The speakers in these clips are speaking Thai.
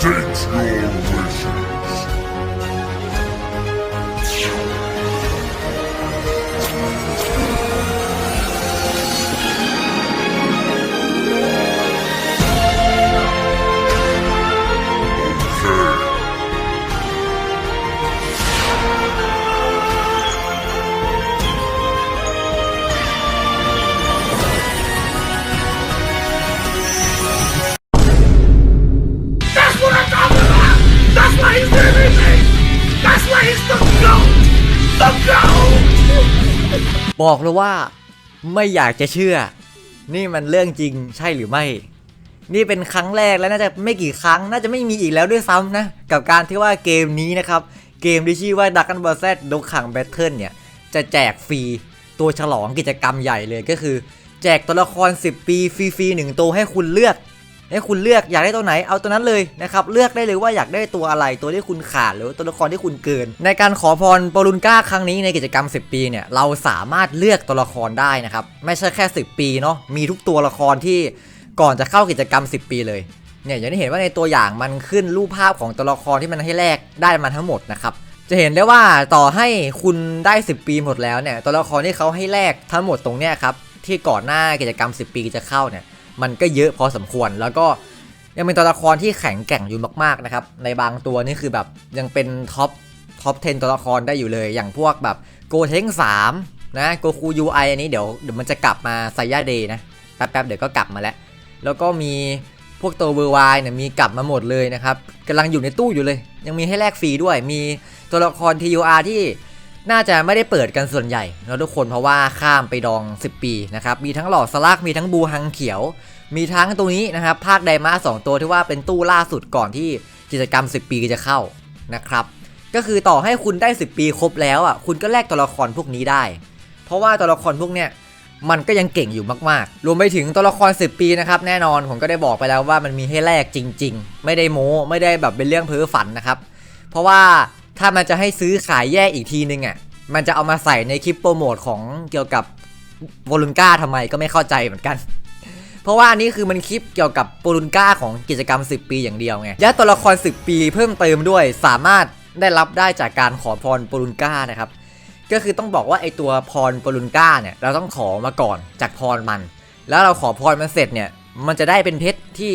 Date your vision. บอกเลยว่าไม่อยากจะเชื่อ นี่มันเรื่องจริงใช่หรือไม่ นี่เป็นครั้งแรกแล้วน่าจะไม่กี่ครั้ง น่าจะไม่มีอีกแล้วด้วยซ้ำนะ กับการที่ว่าเกมนี้นะครับ เกมที่ชื่อว่า d u c k ันบอ z แซดดกขังแบทเทิลเนี่ย จะแจกฟรีตัวฉลองกิจกรรมใหญ่เลยก็คือ แจกตัวละคร 10 ปีฟรีๆหนึ่งตัวให้คุณเลือก ให้คุณเลือกอยากได้ตัวไหนเอาตัวนั้นเลยนะครับเลือกได้เลยว่าอยากได้ตัวอะไรตัวที่คุณขาดหรือตัวละครที่คุณเกิน ในการขอพรปรุนก้าครั้งนี้ในกิจกรรม 10 ปีเนี่ยเราสามารถเลือกตัวละครได้นะครับไม่ใช่แค่ 10 ปีเนาะมีทุกตัวละครที่ก่อนจะเข้ากิจกรรม 10 ปีเลยเนี่ยอย่างที่เห็นว่าในตัวอย่างมันขึ้นรูปภาพของตัวละครที่มันให้แลกได้มาทั้งหมดนะครับจะเห็นได้ว่าต่อให้คุณได้ 10 ปีหมดแล้วเนี่ยตัวละครที่เขาให้แลกทั้งหมดตรงเนี้ยครับที่ก่อนหน้ากิจกรรม 10 ปีจะเข้าเนี่ย มันก็เยอะพอสมควร แล้วก็ยังเป็นตัวละครที่แข็งแกร่งอยู่มากๆนะครับ ในบางตัวนี่คือแบบยังเป็นท็อปท็อป 10 ตัวละครได้อยู่เลย อย่างพวกแบบโกเทง3นะโกคูยูไออันนี้เดี๋ยวเดี๋ยวมันจะกลับมาไซย่าเดย์นะ แป๊บๆ เดี๋ยวก็กลับมาแล้ว แล้วก็มีพวกตัวเวอร์ไวเนี่ยมีกลับมาหมดเลยนะครับกำลังอยู่ในตู้อยู่เลย ยังมีให้แลกฟรีด้วย มีตัวละคร TUR ที่ น่าจะไม่ได้เปิดกันส่วนใหญ่แล้วทุกคนเพราะว่าข้ามไปดอง 10 ปีนะครับ มีทั้งหลอดสลักมีทั้งบูฮังเขียว มีทั้งตัวนี้นะครับ ภาคไดมาสองตัวที่ว่าเป็นตู้ล่าสุดก่อนที่กิจกรรม 10 ปีจะเข้านะครับ ก็คือต่อให้คุณได้ 10 ปีครบแล้วอะคุณก็แลกตัวละครพวกนี้ได้ เพราะว่าตัวละครพวกเนี้ยมันก็ยังเก่งอยู่มากๆ รวมไปถึงตัวละคร 10 ปีนะครับแน่นอนผมก็ได้บอกไปแล้วว่ามันมีให้แลกจริง ๆ ไม่ได้โม้ไม่ได้แบบเป็นเรื่องเพ้อฝันนะครับ เพราะว่า ถ้ามันจะให้ซื้อขายแยกอีกทีนึงอะ มันจะเอามาใส่ในคลิปโปรโมทของเกี่ยวกับวอลุนก้าทำไมก็ไม่เข้าใจเหมือนกัน เพราะว่าอันนี้คือมันคลิปเกี่ยวกับโปรุนก้าของกิจกรรม 10 ปีอย่างเดียวไงยัดตัวละคร 10 ปีเพิ่มเติมด้วยสามารถได้รับได้จากการขอพรโปรุนก้านะครับ ก็คือต้องบอกว่าไอตัวพรโปรุนก้าเนี่ยเราต้องขอมาก่อนจากพรมัน แล้วเราขอพรมันเสร็จเนี่ยมันจะได้เป็นเพชรที่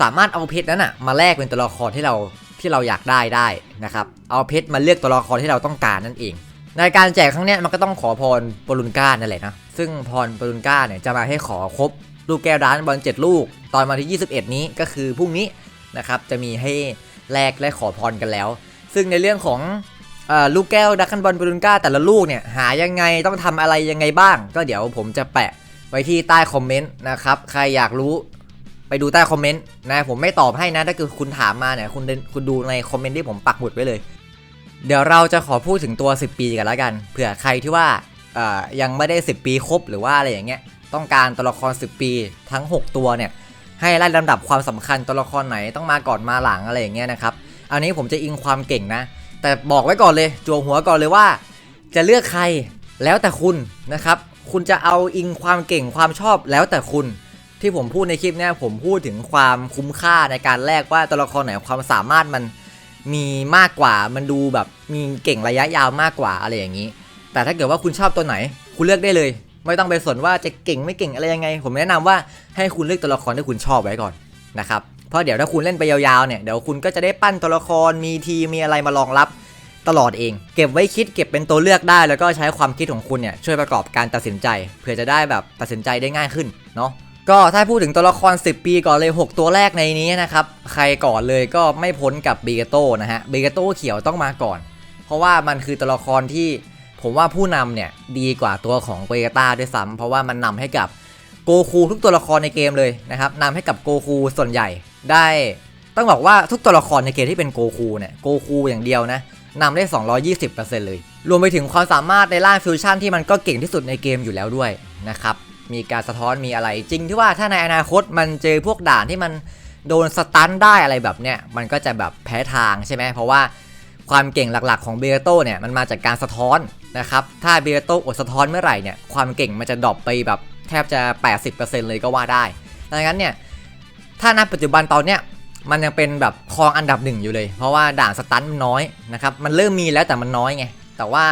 สามารถเอาเพชรนั้นอะมาแลกเป็นตัวละครที่เรา ที่เราอยากได้ได้นะครับ เอาเพชรมาเลือกตัวละครที่เราต้องการนั่นเอง ในการแจกครั้งนี้มันก็ต้องขอพรปรุนก้านั่นแหละนะ ซึ่งพรปรุนก้าเนี่ยจะมาให้ขอครบลูกแก้วร้านบอล7ลูก ตอนมาที่ 21 นี้ก็คือพรุ่งนี้นะครับจะมีให้แลกและขอพรกันแล้ว ซึ่งในเรื่องของอลูกแก้วดักคันบอลบรูนก้าแต่ละลูกเนี่ยหายังไงต้องทำอะไรยังไงบ้าง ก็เดี๋ยวผมจะแปะไว้ที่ใต้คอมเมนต์นะครับ ใครอยากรู้ ไปดูใต้คอมเมนต์นะผมไม่ตอบให้นะถ้าเกิดคุณถามมาเนี่ยคุณคุณดูในคอมเมนต์ที่ผมปักหมุดไว้เลย เดี๋ยวเราจะขอพูดถึงตัว 10 ปีกันแล้วกันเผื่อใครที่ว่าเอ่อยังไม่ได้ 10 ปีครบหรือว่าอะไรอย่างเงี้ยต้องการตัวละคร 10 ปีทั้ง 6 ตัวเนี่ยให้ไล่ลำดับความสำคัญตัวละครไหนต้องมาก่อนมาหลังอะไรอย่างเงี้ยนะครับอันนี้ผมจะอิงความเก่งนะ แต่บอกไว้ก่อนเลยจัวหัวก่อนเลยว่า จะเลือกใครแล้วแต่คุณนะครับ คุณจะเอาอิงความเก่งความชอบแล้วแต่คุณ ที่ผมพูดในคลิปเนี้ยผมพูดถึงความคุ้มค่าในการแลกว่าตัวละครไหนความสามารถมันมีมากกว่ามันดูแบบมีเก่งระยะยาวมากกว่าอะไรอย่างนี้ แต่ถ้าเกิดว่าคุณชอบตัวไหน คุณเลือกได้เลย ไม่ต้องไปสนว่าจะเก่งไม่เก่งอะไรยังไง ผมแนะนำว่าให้คุณเลือกตัวละครที่คุณชอบไว้ก่อนนะครับเพราะเดี๋ยวถ้าคุณเล่นไปยาวๆเนี่ยเดี๋ยวคุณก็จะได้ปั้นตัวละครมีทีมีอะไรมารองรับตลอดเอง เก็บไว้คิดเก็บเป็นตัวเลือกได้ แล้วก็ใช้ความคิดของคุณเนี่ยช่วยประกอบการตัดสินใจเพื่อจะได้แบบตัดสินใจได้ง่ายขึ้นเนาะ ก็ถ้าพูดถึงตัวละคร 10 ปีก่อนเลย 6 ตัวแรกในนี้นะครับ ใครก่อนเลยก็ไม่พ้นกับเบเกโตนะฮะเบเกโตเขียวต้องมาก่อน เพราะว่ามันคือตัวละครที่ผมว่าผู้นำเนี่ยดีกว่าตัวของเวต้าด้วยซ้ำเพราะว่ามันนำให้กับโกคูทุกตัวละครในเกมเลยนะครับนำให้กับโกคูส่วนใหญ่ได้ ต้องบอกว่าทุกตัวละครในเกมที่เป็นโกคูเนี่ยโกคูอย่างเดียวนะนำได้ 220%เลย รวมไปถึงความสามารถในร่างฟิวชั่นที่มันก็เก่งที่สุดในเกมอยู่แล้วด้วยนะครับ มีการสะท้อนมีอะไร จริงที่ว่าถ้าในอนาคตมันเจอพวกด่านที่มันโดนสตันได้อะไรแบบเนี้ยมันก็จะแบบแพ้ทางใช่ไหมเพราะว่าความเก่งหลักๆของเบโตเนี่ยมันมาจากการสะท้อนนะครับถ้าเบโตอดสะท้อนเมื่อไหร่เนี่ยความเก่งมันจะดรอปไปแบบแทบจะ 80%เลยก็ว่าได้ดังนั้นเนี่ยถ้าณปัจจุบันตอนเนี้ยมันยังเป็นแบบครองอันดับหนึ่งอยู่เลย เพราะว่าด่านสตันมันน้อยนะครับมันเริ่มมีแล้วแต่มันน้อยไงแต่ว่า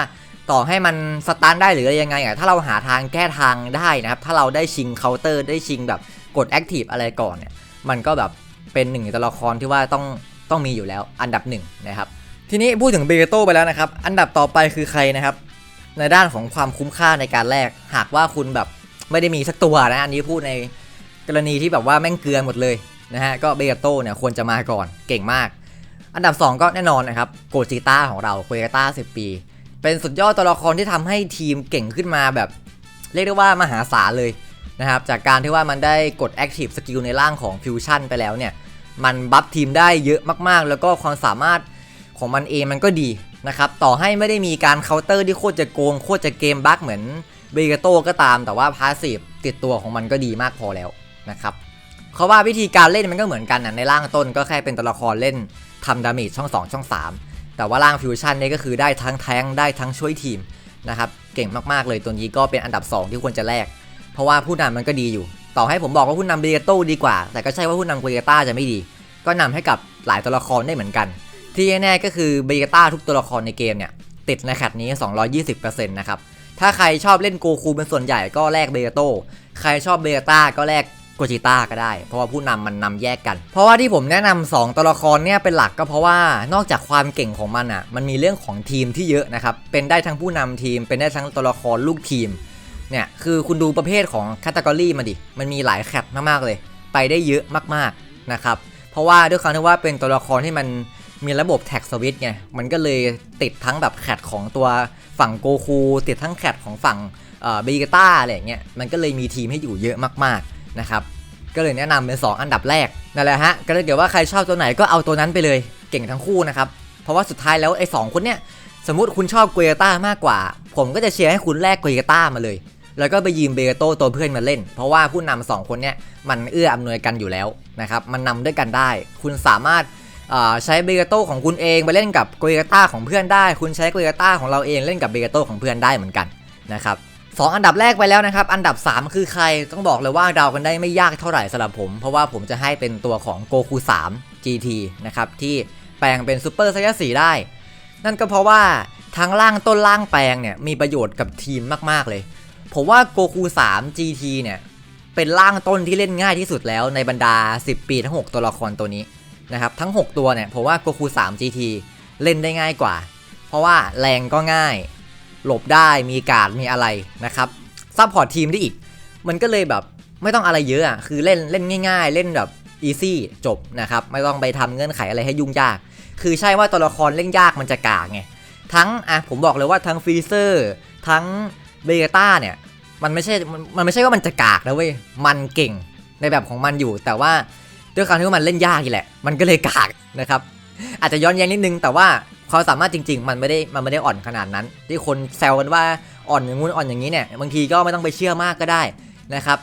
ต่อให้มันสตันได้หรืออะไรยังไงอะถ้าเราหาทางแก้ทางได้นะครับ ถ้าเราได้ชิงเคาน์เตอร์ได้ชิงแบบกดแอคทีฟอะไรก่อนเนี่ย มันก็แบบเป็นหนึ่งตัวละครที่ว่าต้องต้องมีอยู่แล้วอันดับหนึ่งนะครับ ทีนี้พูดถึงเบเกโตไปแล้วนะครับ อันดับต่อไปคือใครนะครับ ในด้านของความคุ้มค่าในการแลกหากว่าคุณแบบไม่ได้มีสักตัวนะ อันนี้พูดในกรณีที่แบบว่าแม่งเกลือหมดเลยนะฮะ ก็เบเกโตเนี่ยควรจะมาก่อนเก่งมาก อันดับ 2 ก็แน่นอนนะครับโกจิต้าของเราโกจิต้า10 ปี เป็นสุดยอดตัวละครที่ทำให้ทีมเก่งขึ้นมาแบบ เรียกได้ว่ามหาศาลเลยนะครับ จากการที่ว่ามันได้กด Active Skill ในร่างของฟิวชั่นไปแล้วเนี่ย มันบัฟทีมได้เยอะมากๆ แล้วก็ความสามารถของมันเองมันก็ดีนะครับ ต่อให้ไม่ได้มีการเคาน์เตอร์ที่โคตรจะโกง โคตรจะเกมบั๊กเหมือนเบเกโตก็ตาม แต่ว่าพาสซีฟติดตัวของมันก็ดีมากพอแล้วนะครับเขาว่าวิธีการเล่นมันก็เหมือนกันนะในร่างต้นก็แค่เป็นตัวละครเล่นทำดาเมจช่อง 2 ช่อง 3 แต่ว่าร่างฟิวชั่นเนี่ยก็คือได้ทั้งแทงได้ทั้งช่วยทีมนะครับเก่งมากๆเลยตัวนี้ก็เป็นอันดับ 2 ที่ควรจะแลกเพราะว่าผู้นำมันก็ดีอยู่ ต่อให้ผมบอกว่าผู้นำเบเกโต้ดีกว่า แต่ก็ใช่ว่าผู้นำเบเกต้าจะไม่ดี ก็นำให้กับหลายตัวละครได้เหมือนกัน ที่แน่ๆก็คือเบเกต้าทุกตัวละครในเกมเนี่ยติดในแคตนี้ 220%นะครับถ้าใครชอบเล่นโกคูเป็นส่วนใหญ่ก็แลกเบเกโต้ใครชอบเบเกต้าก็แลก โกจิต้าก็ได้ เพราะว่าผู้นำมันนำแยกกัน เพราะว่าที่ผมแนะนำ2ตัวละครเนี่ยเป็นหลักก็เพราะว่านอกจากความเก่งของมันอะ มันมีเรื่องของทีมที่เยอะนะครับ เป็นได้ทั้งผู้นำทีม เป็นได้ทั้งตัวละครลูกทีม เนี่ยคือคุณดูประเภทของแคตตากรีมาดิ มันมีหลายแคตมากๆเลย ไปได้เยอะมากๆนะครับ เพราะว่าด้วยความที่ว่าเป็นตัวละครที่มันมีระบบแท็กสวิตไง มันก็เลยติดทั้งแบบแคตของตัวฝั่งโกคู ติดทั้งแคตของฝั่งเบเกต้าอะไรเงี้ย มันก็เลยมีทีมให้อยู่เยอะมากๆ นะครับก็เลยแนะนำเป็น 2 อันดับแรกนั่นแหละฮะก็เลยเกิดว่าใครชอบตัวไหนก็เอาตัวนั้นไปเลยเก่งทั้งคู่นะครับเพราะว่าสุดท้ายแล้วไอ้สองคนเนี้ยสมมติคุณชอบเกวต้ามากกว่า ผมก็จะเชียร์ให้คุณแลกเกวต้ามาเลย แล้วก็ไปยืมเบโตตัวเพื่อนมาเล่น เพราะว่าผู้นำสองคนเนี้ยมันเอื้ออำนวยกันอยู่แล้วนะครับมันนำด้วยกันได้ คุณสามารถใช้เบโตของคุณเองไปเล่นกับเกวต้าของเพื่อนได้ คุณใช้เกวต้าของเราเองเล่นกับเบโตของเพื่อนได้เหมือนกันนะครับ สองอันดับแรกไปแล้วนะครับ อันดับ 3 คือใครต้องบอกเลยว่าเดากันได้ไม่ยากเท่าไหร่สำหรับผม เพราะว่าผมจะให้เป็นตัวของโกคู3 GT นะครับ ที่แปลงเป็นซูเปอร์ไซยัสสีได้ นั่นก็เพราะว่าทั้งล่างต้นล่างแปลงเนี่ยมีประโยชน์กับทีมมาก ๆ เลย ผมว่าโกคู3 GT เนี่ยเป็นร่างต้นที่เล่นง่ายที่สุดแล้วในบรรดา 10 ปีทั้ง 6 ตัวละครตัวนี้นะครับทั้ง 6 ตัวเนี่ยผมว่าโกคู3 GT เล่นได้ง่ายกว่า เพราะว่าแรงก็ง่าย หลบได้มีการมีอะไรนะครับซัพพอร์ตทีมได้อีก มันก็เลยแบบไม่ต้องอะไรเยอะอะคือเล่นเล่นง่าย ๆ เล่นแบบอีซี่จบนะครับไม่ต้องไปทำเงื่อนไขอะไรให้ยุ่งยาก คือใช่ว่าตัวละครเล่นยากมันจะกากไงทั้งอะผมบอกเลยว่าทั้งฟรีเซอร์ทั้งเบต้าเนี่ยมันไม่ใช่มันไม่ใช่ว่ามันจะกากนะเว้ยมันเก่งในแบบของมันอยู่ แต่ว่าด้วยการที่มันเล่นยากนี่แหละ มันก็เลยกากนะครับอาจจะย้อนแย้งนิดนึงแต่ว่า ความสามารถจริง ๆ มันไม่ได้มันไม่ได้อ่อนขนาดนั้น ที่คนแซวกันว่าอ่อนอย่างงู้นอ่อนอย่างนี้เนี่ยบางทีก็ไม่ต้องไปเชื่อมากก็ได้นะครับ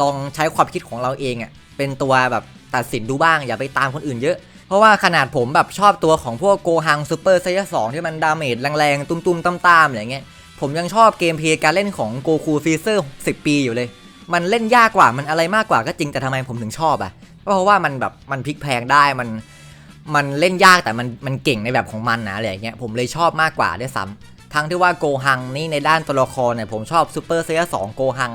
ลองใช้ความคิดของเราเองอะเป็นตัวแบบตัดสินดูบ้างอย่าไปตามคนอื่นเยอะ เพราะว่าขนาดผมแบบชอบตัวของพวกโกฮังซูเปอร์ไซส์สองที่มันดาเมจแรงๆ ตุ้มๆตามๆอะไรเงี้ยผมยังชอบเกมเพลย์การเล่นของโกคูฟีเซอร์10 ปีอยู่เลย มันเล่นยากกว่ามันอะไรมากกว่าก็จริงแต่ทำไมผมถึงชอบอะเพราะว่ามันแบบมันพลิกแพงได้มัน มันเล่นยากแต่มันมันเก่งในแบบของมันนะอะไรอย่างเงี้ยผมเลยชอบมากกว่าด้วยซ้ำทั้งที่ว่าโกฮังนี่ในด้านตัวละครเนี่ยผมชอบซูเปอร์เซียสองโกฮัง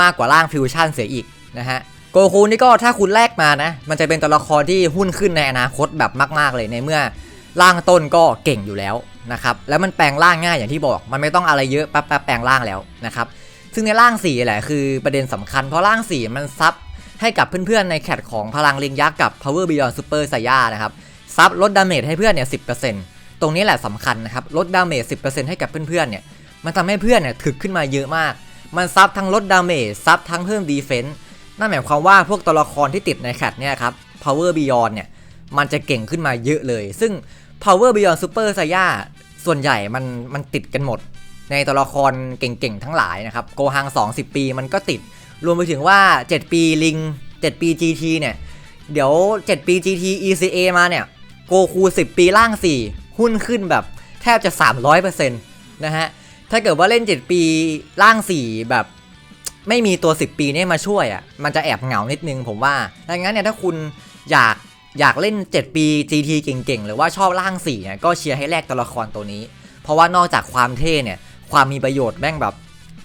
มากกว่าร่างฟิวชั่นเสียอีกนะฮะโกคูนี่ก็ถ้าคุณแลกมานะมันจะเป็นตัวละครที่หุ้นขึ้นในอนาคตแบบมาก ๆ เลยในเมื่อร่างต้นก็เก่งอยู่แล้วนะครับแล้วมันแปลงร่างง่ายอย่างที่บอก มันไม่ต้องอะไรเยอะแป๊บแปลงร่างแล้วนะครับซึ่งในร่าง4แหละคือประเด็นสำคัญเพราะร่าง4มันซับ ให้กับเพื่อนๆในแคตของพลังลิงยักษ์กับ Power Beyond Super s a y a นะครับซับลดดาเมจให้เพื่อนเนี่ย10%ตรงนี้แหละสำคัญนะครับลดดาเมจ10%ให้กับเพื่อนๆเนี่ยมันทำให้เพื่อนเนี่ยถึกขึ้นมาเยอะมาก มันซับทั้งลดดาเมจซับทั้งเพิ่มดีเฟนส์นั่นหมายความว่าพวกตัวละครที่ติดในแคตเนี่ยครับ Power Beyond เนี่ยมันจะเก่งขึ้นมาเยอะเลย ซึ่ง Power Beyond Super s a y a ส่วนใหญ่มันมันติดกันหมด ในตัวละครเก่งๆทั้งหลายนะครับโกฮัง20 ปีมันก็ติด รวมไปถึงว่า 7 ปีลิง 7 ปี GT เนี่ย เดี๋ยว 7 ปี GT ECA มาเนี่ย โกคู 10 ปีล่าง 4 หุ้นขึ้นแบบแทบจะ 300%นะฮะ ถ้าเกิดว่าเล่น 7 ปีล่าง 4 แบบไม่มีตัว 10 ปีเนี่ยมาช่วยอะ มันจะแอบเหงานิดนึงผมว่า ดังนั้นเนี่ยถ้าคุณอยากอยากเล่น 7 ปี GT เก่งๆ หรือว่าชอบร่าง4เนี่ยก็เชียร์ให้แลกตัวละครตัวนี้ เพราะว่านอกจากความเท่เนี่ย ความมีประโยชน์แม่งแบบ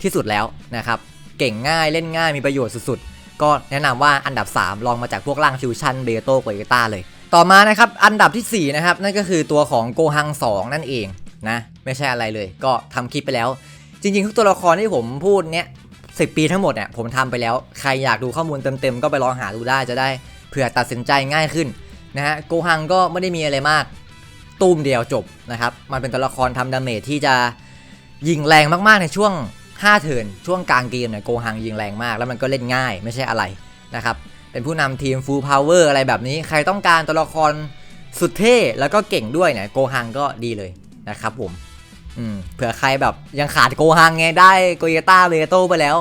ที่สุดแล้วนะครับ เก่งง่ายเล่นง่ายมีประโยชน์สุดๆ ก็แนะนำว่าอันดับ 3 ลองมาจากพวกร่างฟิวชั่นเบโต้โกเอต้าเลย ต่อมานะครับอันดับทีสี่ 4 นะครับ นั่นก็คือตัวของโกฮัง 2 นั่นเองนะไม่ใช่อะไรเลย ก็ทำคลิปไปแล้ว จริงๆ ทุกตัวละครที่ผมพูดเนี้ยสิปีทั้งหมดเนี่ยผมทำไปแล้วใครอยากดูข้อมูลเต็มๆก็ไปลองหาดูได้จะได้เผื่อตัดสินใจง่ายขึ้นนะฮะโกฮังก็ไม่ได้มีอะไรมากตูมเดียวจบนะครับ มันเป็นตัวละครทำดาเมจที่จะยิงแรงมากๆในช่วง 5 เทิร์นช่วงกลางเกมเนี่ยโกฮังยิงแรงมาก แล้วมันก็เล่นง่ายไม่ใช่อะไรนะครับเป็นผู้นำทีมฟูลพาวเวอร์อะไรแบบนี้ ใครต้องการตัวละครสุดเท่แล้วก็เก่งด้วยเนี่ยโกฮังก็ดีเลยนะครับผมอืมเผื่อใครแบบยังขาดโกฮังไงได้โกเยต้าเบโตไปแล้ว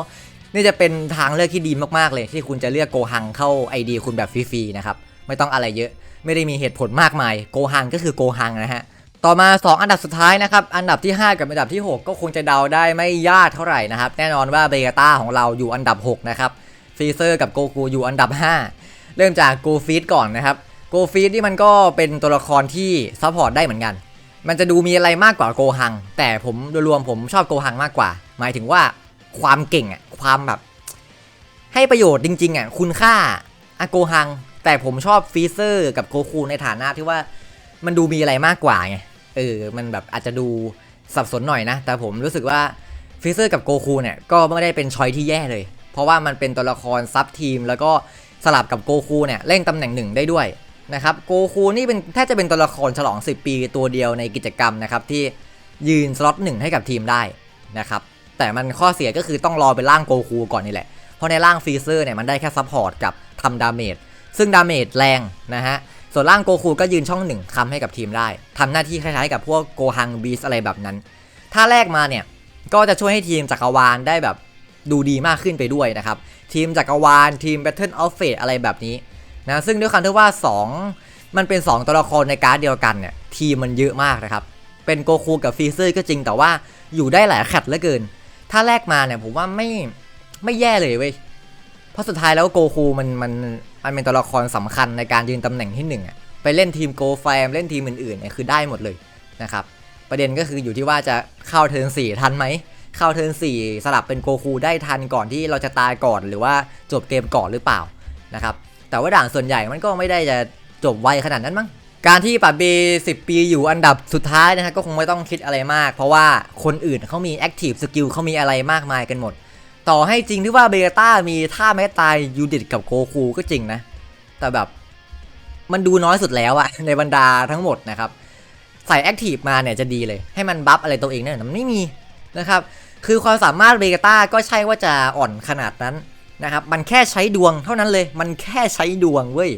นี่จะเป็นทางเลือกที่ดีมากๆเลย ที่คุณจะเลือกโกฮังเข้า ID คุณแบบฟรีๆนะครับ ไม่ต้องอะไรเยอะ ไม่ได้มีเหตุผลมากมาย โกฮังก็คือโกฮังนะฮะ ต่อมา 2 อันดับสุดท้ายนะครับ อันดับที่ 5 กับอันดับที่ 6 ก็คงจะเดาได้ไม่ยากเท่าไหร่นะครับ แน่นอนว่าเบต้าของเราอยู่อันดับ 6 นะครับฟีเซอร์กับโกคูอยู่อันดับ 5 เริ่มจากโกฟีดก่อนนะครับโกฟีดนี่มันก็เป็นตัวละครที่ซัพพอร์ตได้เหมือนกัน มันจะดูมีอะไรมากกว่าโกฮัง แต่ผมโดยรวมผมชอบโกฮังมากกว่า หมายถึงว่าความเก่งอะความแบบ ให้ประโยชน์จริงๆอะคุณค่าอะโกฮัง แต่ผมชอบฟีเซอร์กับโกคูในฐานะที่ว่ามันดูมีอะไรมากกว่าไง เออมันแบบอาจจะดูสับสนหน่อยนะ แต่ผมรู้สึกว่าฟีเซอร์กับโกคูเนี่ยก็ไม่ได้เป็นชอยที่แย่เลย เพราะว่ามันเป็นตัวละครซับทีม แล้วก็สลับกับโกคูเนี่ยเล่นตำแหน่งหนึ่งได้ด้วยนะครับโกคูนี่เป็นแทบจะเป็นตัวละครฉลอง 10 ปีตัวเดียวในกิจกรรมนะครับที่ยืนสล็อตหนึ่งให้กับทีมได้นะครับแต่มันข้อเสียก็คือต้องรอเป็นร่างโกคูก่อนนี่แหละ เพราะในร่างฟรีเซอร์เนี่ยมันได้แค่ซัพพอร์ตกับทำดาเมจซึ่งดาเมจแรงนะฮะ ส่วนร่างโกคูก็ยืนช่องหนึ่งคำให้กับทีมได้ทำหน้าที่คล้ายๆกับพวกโกฮังบีสอะไรแบบนั้น ถ้าแรกมาเนี่ยก็จะช่วยให้ทีมจักรวาลได้แบบดูดีมากขึ้นไปด้วยนะครับ ทีมจักรวาลทีม Battle of Fate อะไรแบบนี้นะซึ่งด้วยคำที่ว่า 2 มันเป็น 2 ตัวละครในการ์ดเดียวกันเนี่ยทีมมันเยอะมากนะครับ เป็นโกคูกับฟีเซอร์ก็จริงแต่ว่าอยู่ได้หลายแคตเหลือเกิน ถ้าแรกมาเนี่ยผมว่าไม่ไม่แย่เลยเว้ยเพราะสุดท้ายแล้วโกคูมันมัน มันเป็นตัวละครสำคัญในการยืนตำแหน่งที่หนึ่งอะไปเล่นทีมโกแฟมเล่นทีมอื่นๆเนี่ยคือได้หมดเลยนะครับประเด็นก็คืออยู่ที่ว่าจะเข้าเทิร์น4ทันไหมเข้าเทิร์น4สลับเป็นโกคูได้ทันก่อนที่เราจะตายก่อนหรือว่าจบเกมก่อนหรือเปล่านะครับแต่ว่าด่านส่วนใหญ่มันก็ไม่ได้จะจบไวขนาดนั้นมั้งการที่ปับเบ10 ปีอยู่อันดับสุดท้ายนะฮะก็คงไม่ต้องคิดอะไรมาก เพราะว่าคนอื่นเขามีแอคทีฟสกิลเขามีอะไรมากมายกันหมด ต่อให้จริงที่ว่าเบต้ามีท่าแม้ตายยูดิตกับโกคูก็จริงนะ แต่แบบมันดูน้อยสุดแล้วอะในบรรดาทั้งหมดนะครับ ใส่แอคทีฟมาเนี่ยจะดีเลย ให้มันบัฟอะไรตัวเองเนี่ยมันไม่มีนะครับ คือความสามารถเบต้าก็ใช่ว่าจะอ่อนขนาดนั้นนะครับ มันแค่ใช้ดวงเท่านั้นเลย มันแค่ใช้ดวงเว้ย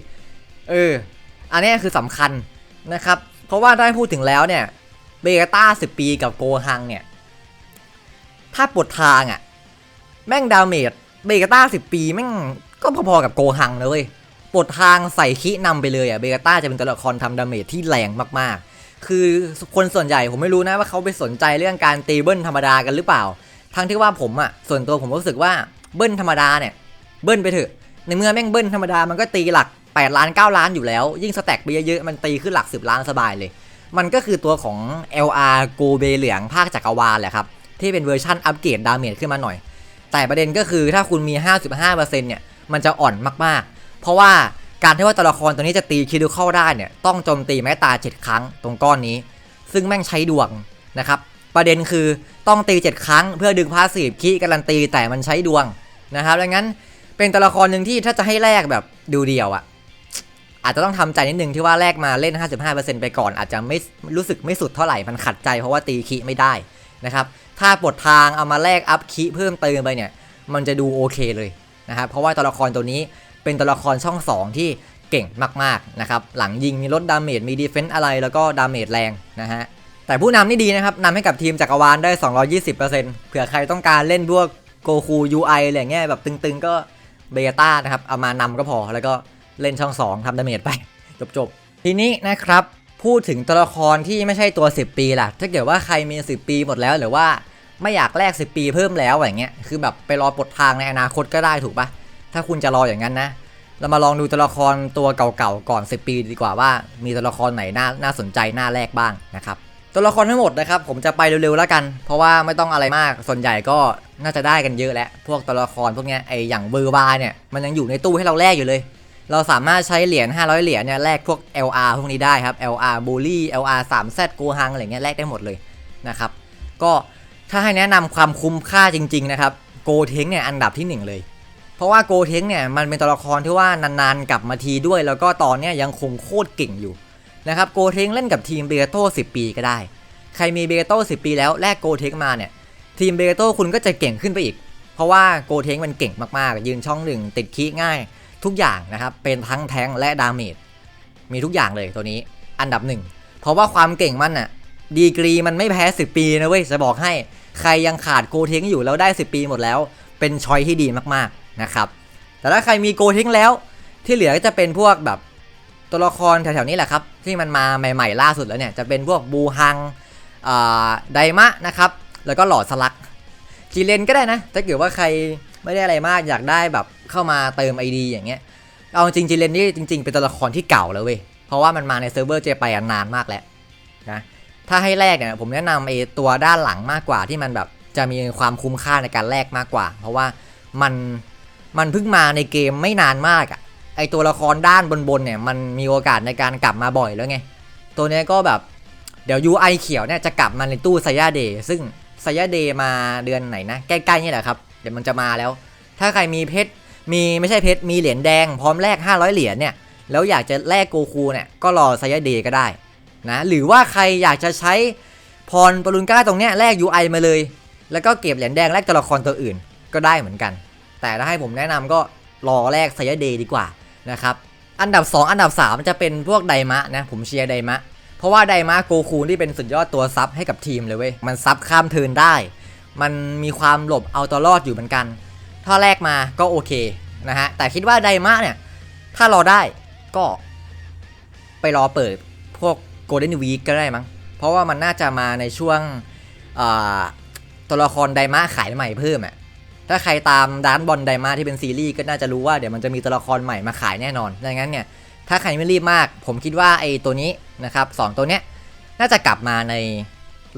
เออ อันนี้คือสำคัญนะครับ เพราะว่าได้พูดถึงแล้วเนี่ย เบต้า10ปีกับโกฮังเนี่ย ถ้าปวดทางอะ่ะ แม่งดาเมจเบกาต้า10ปีแม่งก็พอๆกับโกฮังเลยปวดทางใส่คินำไปเลยอะ่ะเบกาต้าจะเป็นตัวละครทำดาเมจที่แรงมากๆ คือคนส่วนใหญ่ผมไม่รู้นะว่าเขาไปสนใจเรื่องการตีเบิ้ลธรรมดากันหรือเปล่า ทั้งที่ว่าผมอะ่ะส่วนตัวผมรู้สึกว่าเบิ้ลธรรมดาเนี่ยเบิ้ลไปเถอะในเมื่อแม่งเบิ้ลธรรมดามันก็ตีหลัก8ล้าน9ล้านอยู่แล้ว ยิ่งสแต็กไปเยอะๆมันตีขึ้นหลัก 10 ล้านสบายเลย มันก็คือตัวของ LR โกเบเหลืองภาคจักรวาลแหละครับที่เป็นเวอร์ชั่นอัปเกรดดาเมจขึ้นมาหน่อย แต่ประเด็นก็คือถ้าคุณมี 55%เนี่ยมันจะอ่อนมากๆ เพราะว่าการที่ว่าตัวละครตัวนี้จะตีคิดดูเข้าได้เนี่ยต้องโจมตีแม้ตา 7 ครั้งตรงก้อนนี้ ซึ่งแม่งใช้ดวงนะครับประเด็นคือต้องตี 7 ครั้ง เพื่อดึงพาสีฟคีการันตีแต่มันใช้ดวงนะครับดังนั้นเป็นตัวละครหนึ่งที่ถ้าจะให้แลกแบบดูเดียวอะอาจจะต้องทำใจนิดนึงที่ว่าแลกมาเล่น 55%ไปก่อนอาจจะไม่รู้สึกไม่สุดเท่าไหร่มันขัดใจเพราะว่าตีคีไม่ได้ นะครับ ถ้าปลดทางเอามาแลกอัพคีเพิ่มเติมไปเนี่ย มันจะดูโอเคเลยนะครับ เพราะว่าตัวละครตัวนี้เป็นตัวละครช่อง 2 ที่เก่งมากๆนะครับ หลังยิงมีลดดาเมจ มีดีเฟนต์อะไร แล้วก็ดาเมจแรงนะฮะ แต่ผู้นำนี่ดีนะครับนำให้กับทีมจักรวาลได้ 220%เผื่อใครต้องการเล่นพวกโกคู UI อะไรเงี้ยแบบตึงๆ ก็เบต้านะครับ เอามานำก็พอ แล้วก็เล่นช่อง 2ทำดาเมจไป จบๆ ทีนี้นะครับ พูดถึงตัวละครที่ไม่ใช่ตัว 10 ปีล่ะ ถ้าเกิดว่าใครมี 10 ปีหมดแล้วหรือว่าไม่อยากแลก 10 ปีเพิ่มแล้วอย่างเงี้ย คือแบบไปรอปลดทางในอนาคตก็ได้ถูกปะถ้าคุณจะรออย่างนั้นนะ เรามาลองดูตัวละครตัวเก่าๆก่อน 10 ปีดีกว่าว่า มีตัวละครไหนน่าน่าสนใจน้าแรกบ้างนะครับ ตัวละครทั้งหมดนะครับผมจะไปเร็วๆแล้วกัน เพราะว่าไม่ต้องอะไรมาก ส่วนใหญ่ก็น่าจะได้กันเยอะแล้ว พวกตัวละครพวกเนี้ยไออย่างเบอร์บาเนี่ยมันยังอยู่ในตู้ให้เราแลกอยู่เลย เราสามารถใช้เหรียญ500 เหรียญเนี่ยแลกพวก LR พวกนี้ได้ครับ LR Bully LR 3Z โกหังอะไรเงี้ยแลกได้หมดเลยนะครับ ก็ถ้าให้แนะนำความคุ้มค่าจริงๆนะครับโกเทงเนี่ยอันดับที่ 1 เลย เพราะว่าโกเทงเนี่ยมันเป็นตัวละครที่ว่านานๆกลับมาทีด้วย แล้วก็ตอนเนี้ยยังคงโคตรเก่งอยู่นะครับโกเทงเล่นกับทีมเบโต้10 ปีก็ได้ ใครมีเบโต้10 ปีแล้วแลกโกเทงมาเนี่ยทีมเบโต้คุณก็จะเก่งขึ้นไปอีก เพราะว่าโกเทงมันเก่งมากๆยืนช่องหนึ่งติดคีง่าย ทุกอย่างนะครับ เป็นทั้งแทงและดาเมจมีทุกอย่างเลยตัวนี้อันดับหนึ่งเพราะว่าความเก่งมันอะดีกรีมันไม่แพ้ 10 ปีนะเว้ยจะบอกให้ใครยังขาดโกเทงอยู่แล้วได้ 10 ปีหมดแล้ว เป็นชอยที่ดีมากๆนะครับแต่ถ้าใครมีโกเทงแล้ว ที่เหลือก็จะเป็นพวกแบบตัวละครแถวๆนี้แหละครับ ที่มันมาใหม่ๆล่าสุดแล้วเนี่ย จะเป็นพวกบูฮังอ่าไดมะนะครับ แล้วก็หลอดสลักจีเลนก็ได้นะ ถ้าเกิดว่าใคร ไม่ได้อะไรมากอยากได้แบบเข้ามาเติม ID อย่างเงี้ยเอาจริงจีเลนนี่จริง ๆ เป็นตัวละครที่เก่าแล้วเว้ยเพราะว่ามันมาในเซิร์ฟเวอร์เจไปนานมากแล้วนะถ้าให้แลกเนี่ยผมแนะนำไอ้ตัวด้านหลังมากกว่าที่มันแบบจะมีความคุ้มค่าในการแลกมากกว่า เพราะว่ามันมันเพิ่งมาในเกมไม่นานมากอะไอตัวละครด้านบนๆเนี่ยมันมีโอกาสในการกลับมาบ่อยแล้วไง ตัวนี้ก็แบบเดี๋ยว UI เขียวเนี่ยจะกลับมาในตู้ไซยาเดย์ซึ่งไซยาเดย์มาเดือนไหนนะ ใกล้ๆนี่แหละครับ ดี๋ยวมันจะมาแล้ว ถ้าใครมีเพชรมีไม่ใช่เพชรมีเหรียญแดงพร้อมแลก500 เหรียญเนี่ยแล้วอยากจะแลกโกคูเนี่ยก็รอไซยเดย์ก็ได้นะหรือว่าใครอยากจะใช้พรปรุนก้าตรงเนี้ยแลก UI มาเลย แล้วก็เก็บเหรียญแดงแลกตัวละครตัวอื่นก็ได้เหมือนกัน แต่ถ้าให้ผมแนะนำก็รอแลกไซยเดย์ดีกว่านะครับอันดับ 2 อันดับ 3 จะเป็นพวกไดมะนะผมเชียร์ไดมะ เพราะว่าไดมะโกคูที่เป็นสุดยอดตัวซับให้กับทีมเลยเว้ยมันซับข้ามเทินได้ มันมีความหลบเอาตัวรอดอยู่เหมือนกันถ้าแลกมาก็โอเคนะฮะแต่คิดว่าไดมะเนี่ย ถ้ารอได้ก็ไปรอเปิดพวกโกลเด้นวีก็ได้มั้ง เพราะว่ามันน่าจะมาในช่วงตัวละครไดมะขายใหม่เพิ่มอะถ้าใครตามด้านบอลไดมะที่เป็นซีรีส์ก็น่าจะรู้ว่าเดี๋ยวมันจะมีตัวละครใหม่มาขายแน่นอน ดังนั้นเนี่ย ถ้าใครไม่รีบมาก ผมคิดว่าไอ้ตัวนี้นะครับสองตัวเนี้ยน่าจะกลับมาใน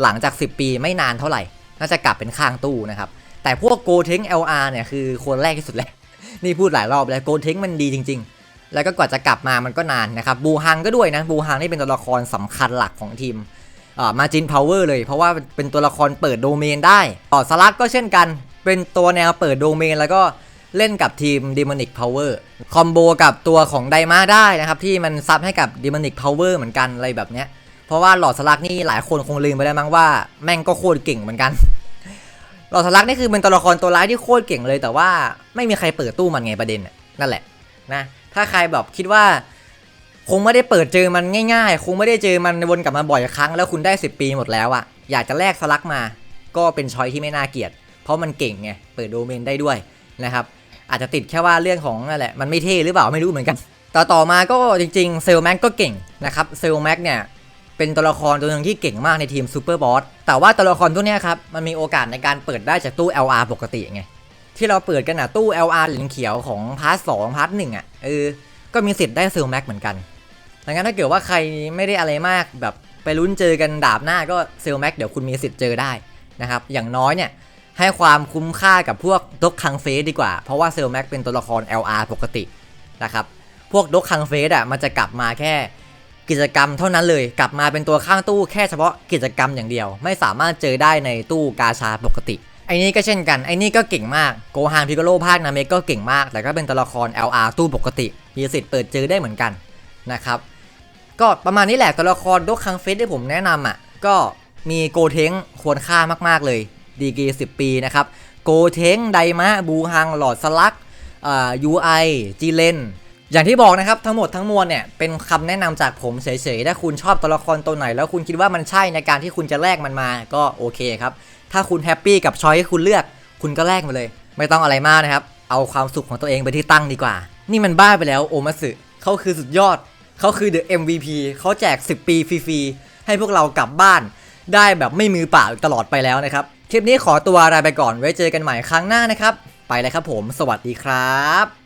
หลังจาก 10 ปีไม่นานเท่าไหร่ น่าจะกลับเป็นข้างตู้นะครับ แต่พวกโกเทง LR เนี่ยคือคนแรกที่สุดแล้ว นี่พูดหลายรอบแล้วโกเทงมันดีจริง ๆ แล้วก็กว่าจะกลับมามันก็นานนะครับ บูฮังก็ด้วยนะ บูฮังนี่เป็นตัวละครสำคัญหลักของทีมมาจินพาวเวอร์เลย เพราะว่าเป็นตัวละครเปิดโดเมนได้ต่อสลักก็เช่นกัน เป็นตัวแนวเปิดโดเมนแล้วก็เล่นกับทีม Demonic Power คอมโบกับตัวของไดมาได้นะครับ ที่มันซับให้กับ Demonic Power เหมือนกันอะไรแบบเนี้ย เพราะว่าหลอดสลักนี่หลายคนคงลืมไปแล้วมั้งว่าแม่งก็โคตรเก่งเหมือนกัน หลอดสลักนี่คือเป็นตัวละครตัวร้ายที่โคตรเก่งเลยแต่ว่าไม่มีใครเปิดตู้มันไงประเด็นนั่นแหละนะถ้าใครแบบคิดว่า คงไม่ได้เปิดเจอมันง่ายๆ คงไม่ได้เจอมันวนกลับมาบ่อยครั้งแล้วคุณได้ 10 ปีหมดแล้วอะอยากจะแลกสลักมา ก็เป็นช้อยที่ไม่น่าเกลียดเพราะมันเก่งไงเปิดโดเมนได้ด้วยนะครับอาจจะติดแค่ว่าเรื่องของนั่นแหละมันไม่เท่หรือเปล่าไม่รู้เหมือนกัน ต่อต่อมาก็จริงๆเซลแม็กก็เก่งนะครับเซลแม็กเนี่ย เป็นตัวละครตัวหนึ่งที่เก่งมากในทีมซูเปอร์บอสแต่ว่าตัวละครตัวเนี้ยครับมันมีโอกาสในการเปิดได้จากตู้ LR ปกติไงที่เราเปิดกันอะตู้ LR เหรียญเขียวของพาร์ทสองพาร์ทหนึ่งอะเออก็มีสิทธิ์ได้เซลแม็กเหมือนกันดังนั้นถ้าเกิดว่าใครไม่ได้อะไรมากแบบไปลุ้นเจอกันดาบหน้าก็เซลแม็กเดี๋ยวคุณมีสิทธิ์เจอได้นะครับอย่างน้อยเนี่ยให้ความคุ้มค่ากับพวกดกคังเฟสดีกว่า เพราะว่าเซลแม็กเป็นตัวละคร LR ปกตินะครับพวกดกคังเฟสอะมันจะกลับมาแค่ กิจกรรมเท่านั้นเลย กลับมาเป็นตัวข้างตู้แค่เฉพาะกิจกรรมอย่างเดียว ไม่สามารถเจอได้ในตู้กาชาปกติไอ้นี่ก็เช่นกันไอ้นี่ก็เก่งมากโกฮานพิกโลภาคนาเมกก็เก่งมาก แต่ก็เป็นตัวละคร LR ตู้ปกติมีสิทธิ์เปิดเจอได้เหมือนกันนะครับก็ประมาณนี้แหละตัวละครดกคังเฟสที่ผมแนะนำอะก็มีโกเทงควรค่ามากๆเลยดีกี10 ปีนะครับโกเทงไดมะบูฮังหลอดสลักอ่า UI จีเลน อย่างที่บอกนะครับทั้งหมดทั้งมวลเนี่ยเป็นคำแนะนำจากผมเฉยๆถ้าคุณชอบตัวละครตัวไหน แล้วคุณคิดว่ามันใช่ในการที่คุณจะแลกมันมาก็โอเคครับ ถ้าคุณแฮปปี้กับช้อยที่คุณเลือก คุณก็แลกมาเลย ไม่ต้องอะไรมากนะครับ เอาความสุขของตัวเองไปที่ตั้งดีกว่า นี่มันบ้าไปแล้วโอมัสึเขาคือสุดยอดเขาคือ The MVP เขาแจก 10 ปีฟรีๆให้พวกเรากลับบ้าน ได้แบบไม่มือเปล่าตลอดไปแล้วนะครับคลิปนี้ขอตัวลาไปก่อนไว้เจอกันใหม่ครั้งหน้านะครับ ไปเลยครับผม สวัสดีครับ